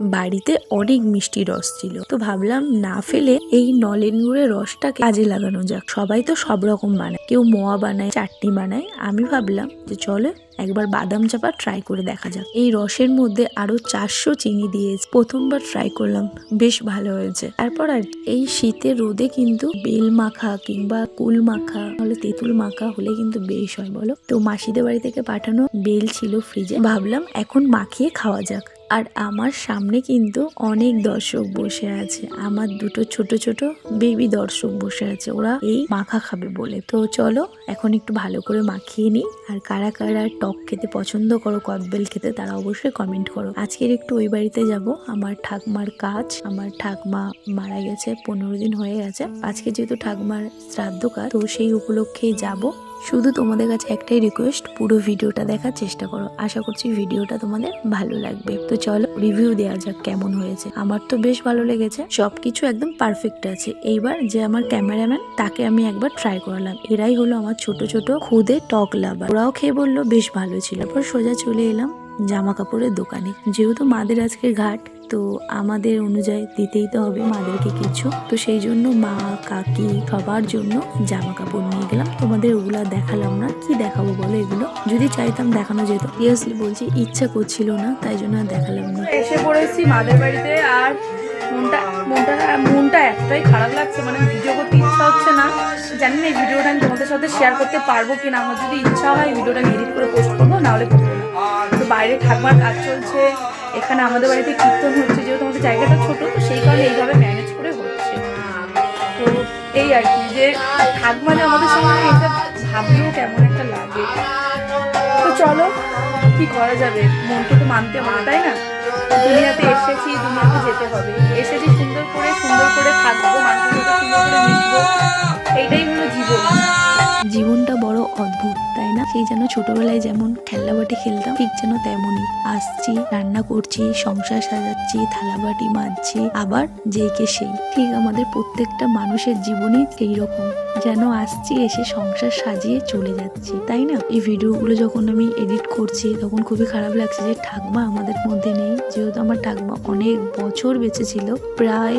বাড়িতে অনেক মিষ্টি রস ছিল। তো ভাবলাম না ফেলে এই নলেন গুড়ের রসটাকে কাজে লাগানো যাক। সবাই তো সব রকম বানায়। কেউ মোয়া বানায়, চাটনি বানায়। আমি ভাবলাম যে চলে একবার বাদাম চাপা ট্রাই করে দেখা যাক। এই রসের মধ্যে আরও চারশো চিনি দিয়েছি প্রথমবার ট্রাই করলাম। বেশ ভালো হয়েছে। তারপর আর এই শীতের রোদে কিন্তু বেল মাখা কিংবা কুল মাখা হলে তেঁতুল মাখা হলে কিন্তু বেশ হয়, বলো? তো মাসিদের বাড়ি থেকে পাঠানো বেল ছিল ফ্রিজে ভাবলাম এখন মাখিয়ে খাওয়া যাক। আর আমার সামনে কিন্তু অনেক দর্শক বসে আছে। আমার দুটো ছোট ছোট বেবি দর্শক বসে আছে। ওরা এই মাখা খাবে বলে। তো চলো, এখন একটু ভালো করে মাখিয়ে নিই। আর কারা কারা টক খেতে পছন্দ করো, কদবেল খেতে, তারা অবশ্যই কমেন্ট করো। আজকের একটু ওই বাড়িতে যাব। আমার ঠাকমার কাজ। আমার ঠাকমা মারা গেছে, পনেরো দিন হয়ে গেছে। আজকে যেহেতু ঠাকমার শ্রাদ্ধ কাজ তো সেই উপলক্ষেই যাব। শুধু তোমাদের কাছে একটাই রিকোয়েস্ট পুরো ভিডিওটা দেখার চেষ্টা করো। আশা করছি ভিডিওটা তোমাদের ভালো লাগবে। তো চলো রিভিউ দেওয়া যাক কেমন হয়েছে। আমার তো বেশ ভালো লেগেছে, সবকিছু একদম পারফেক্ট আছে। এইবার যে আমার ক্যামেরাম্যান তাকে আমি একবার ট্রাই করালাম। এরাই হলো আমার ছোট ছোট খুদে টক লাভার ওরাও খেয়ে বলল, বেশ ভালো ছিল। তারপর সোজা চলে এলাম জামা কাপড়ের দোকানে। যেহেতু মাদের আজকে ঘাট, তো আমাদের অনুযায়ী দিতেই তো হবে মাদেরকে কিছু। তো সেই জন্য মা, কাকি সবার জন্য জামা কাপড় নিয়ে গেলাম। তোমাদের ওগুলা দেখালাম না। কি দেখাবো বলো এগুলো? যদি চাইতাম দেখানো যেত। সিরিয়াসলি বলছি, ইচ্ছা করছিল না, তাই জন্য আর দেখালাম না। এসে পড়েছি মাদের বাড়িতে আর মনটা একটাই খারাপ লাগছে। মানে ভিডিও করতে ইচ্ছা হচ্ছে না। জানি না এই ভিডিওটা আমি তোমাদের সাথে শেয়ার করতে পারব কিনা। আমার যদি ইচ্ছা হয় ভিডিওটা এডিট করে পোস্ট করব, নাহলে বাইরে ঠাকমার কাজ চলছে, এখানে আমাদের বাড়িতে কীর্তন হচ্ছে, যেহেতু আমাদের জায়গাটা ছোট, তো সেই কারণে এইভাবে ম্যানেজ করে হচ্ছে। তো এই আর কি, যে ঠাকমা যে আমাদের সঙ্গে এটা ভাবলেও কেমন একটা লাগে। তো চলো, কি করা যাবে? মনকে তো মানতে হবে তাই না? দুনিয়াতে এসেছি, দুনিয়াতে যেতে হবে। এসেছি সুন্দর করে ছোটবেলায় যেমন খেলনা বাটি খেলতাম, ঠিক যেন তেমনই। আসছি, রান্না করছি, সংসার সাজাচ্ছি, থালাবাটি মাজছি, আবার যে কে সেই। ঠিক আমাদের প্রত্যেকটা মানুষের জীবনে এই রকম যেন আসছি, এসে সংসার সাজিয়ে চলে যাচ্ছি, তাই না? এই ভিডিওগুলো যখন আমি এডিট করছি, তখন খুবই খারাপ লাগছে যে ঠাকমা আমাদের মধ্যে নেই। যেহেতু আমার ঠাকমা অনেক বছর বেঁচে ছিল, প্রায়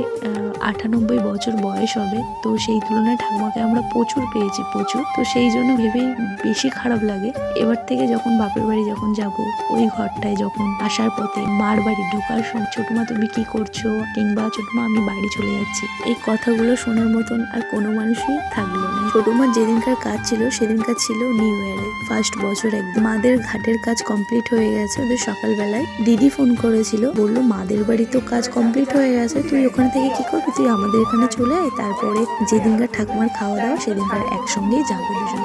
আটানব্বই বছর বয়স হবে। তো সেই তুলনায় ঠাকুমাকে আমরা প্রচুর পেয়েছি, প্রচুর। তো সেই জন্য ভেবেই বেশি খারাপ লাগে। এবার থেকে যখন বাপের বাড়ি যখন যাব, ওই ঘরটায় যখন আসার পথে মার বাড়ি ঢোকার সময়, ছোটমা, তুমি কি করছ? কিংবা, ছোটমা, আমি বাড়ি চলে যাচ্ছি। এই কথাগুলো শোনার মতন আর কোনো মানুষই থাকল না। ছোটমার যেদিনকার কাজ ছিল, সেদিনকার ছিল নিউ ইয়ারে ফার্স্ট বছর একদম। মাদের ঘাটের কাজ কমপ্লিট হয়ে গেছে। ওদের সকালবেলায় দিদি ফোন করেছিল, বলল, মাদের বাড়ি তো কাজ কমপ্লিট হয়ে গেছে, তুই ওখানে থেকে কি করবি? তুই আমাদের এখানে চলে আয়, তারপরে যেদিনকার ঠাকুমার খাওয়া দাওয়া, সেদিনকার একসঙ্গেই যাব দুজন।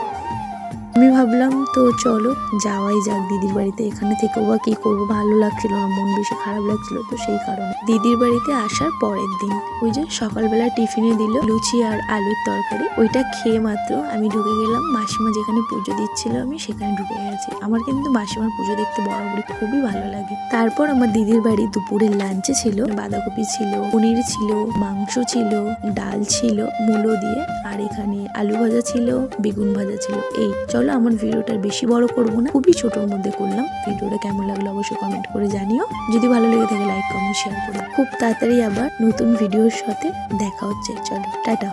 আমি ভাবলাম, তো চলো, যাওয়াই যাক দিদির বাড়িতে। এখানে থেকেও বা কি করব? ভালো লাগছিল না, মন বেশি খারাপ লাগছিল তো সেই কারণে। দিদির বাড়িতে আসার পরের দিন, ওই যে সকালবেলা টিফিনে দিল লুচি আর আলুর তরকারি, ওইটা খেয়ে মাত্র আমি ঢুকে গেলাম। মাসিমা যেখানে পুজো দিচ্ছিল আমি সেখানে ঢুকে গেছি। আমার কিন্তু মাসিমার পুজো দেখতে বরাবরই খুবই ভালো লাগে। তারপর আমার দিদির বাড়ি দুপুরের লাঞ্চে ছিল। বাঁধাকপি ছিল, পনির ছিল, মাংস ছিল, ডাল ছিল, মুলো দিয়ে, আর এখানে আলু ভাজা ছিল, বেগুন ভাজা ছিল। এই চলো, আমার ভিডিওটা বেশি বড় করব না। খুবই ছোটর মধ্যে করলাম। ভিডিওটা কেমন লাগল অবশ্যই কমেন্ট করে জানিও। যদি ভালো লেগে থাকে লাইক কমেন্ট শেয়ার করো। খুব তাড়াতাড়ি আবার নতুন ভিডিওর সাথে দেখা হচ্ছে। চলো, টাটা।